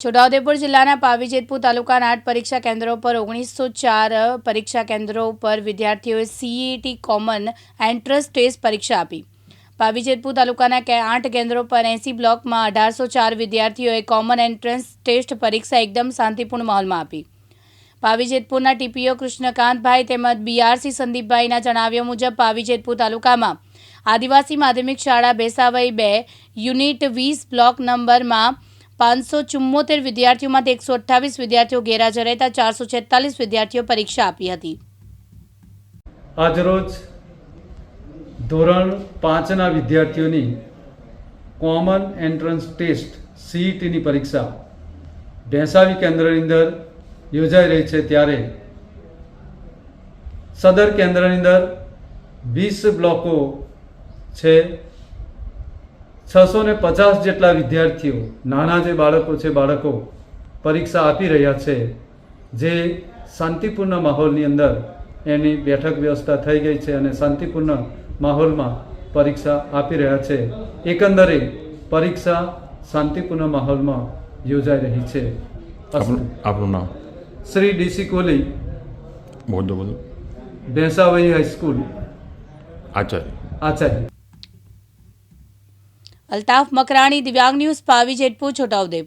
છોટાઉદેપુર જિલ્લાના પાવીજેતપુર તાલુકાના આઠ પરીક્ષા કેન્દ્રો પર ઓગણીસો ચાર પરીક્ષા કેન્દ્રો પર વિદ્યાર્થીઓએ સીઈટી કોમન એન્ટ્રન્સ ટેસ્ટ પરીક્ષા આપી. પાવીજેતપુર તાલુકાના આઠ કેન્દ્રો પર એસી બ્લોકમાં અઢારસો ચાર વિદ્યાર્થીઓએ કોમન એન્ટ્રન્સ ટેસ્ટ પરીક્ષા એકદમ શાંતિપૂર્ણ માહોલમાં આપી. પાવીજેતપુરના ટીપીઓ કૃષ્ણકાંતભાઈ તેમજ બીઆરસી સંદીપભાઈના જણાવ્યા મુજબ પાવીજેતપુર તાલુકામાં આદિવાસી માધ્યમિક શાળા બેસાવઈ બે યુનિટ વીસ બ્લોક નંબરમાં પાંચસો ચુમ્મોતેર વિદ્યાર્થીઓમાંથી એકસો અઠ્ઠાવીસ વિદ્યાર્થીઓ ગેરહાજર રહેતા ચારસો છેતાલીસ વિદ્યાર્થીઓ પરીક્ષા આપી હતી. આજરોજ ધોરણ પાંચના વિદ્યાર્થીઓની કોમન એન્ટ્રન્સ ટેસ્ટ સીઈટીની પરીક્ષા ભેંસાવી કેન્દ્રની અંદર યોજાઈ રહી છે ત્યારે સદર કેન્દ્રની અંદર વીસ બ્લોકો છે છસો ને પચાસ જેટલા વિદ્યાર્થીઓ નાના જે બાળકો છે બાળકો પરીક્ષા આપી રહ્યા છે જે શાંતિપૂર્ણ માહોલની અંદર એની બેઠક વ્યવસ્થા થઈ ગઈ છે અને શાંતિપૂર્ણ માહોલમાં પરીક્ષા આપી રહ્યા છે. એકંદરે પરીક્ષા શાંતિપૂર્ણ માહોલમાં યોજાઈ રહી છે. આપણું નામ? Shri D C Kohli. બોલો બોલો. Bhensavai high school. આચાર્ય. આચાર્ય. અલ્તાફ મકરાણી દિવ્યાંગ ન્યૂઝ પાવી જેટપુર છોટાઉદેપુર.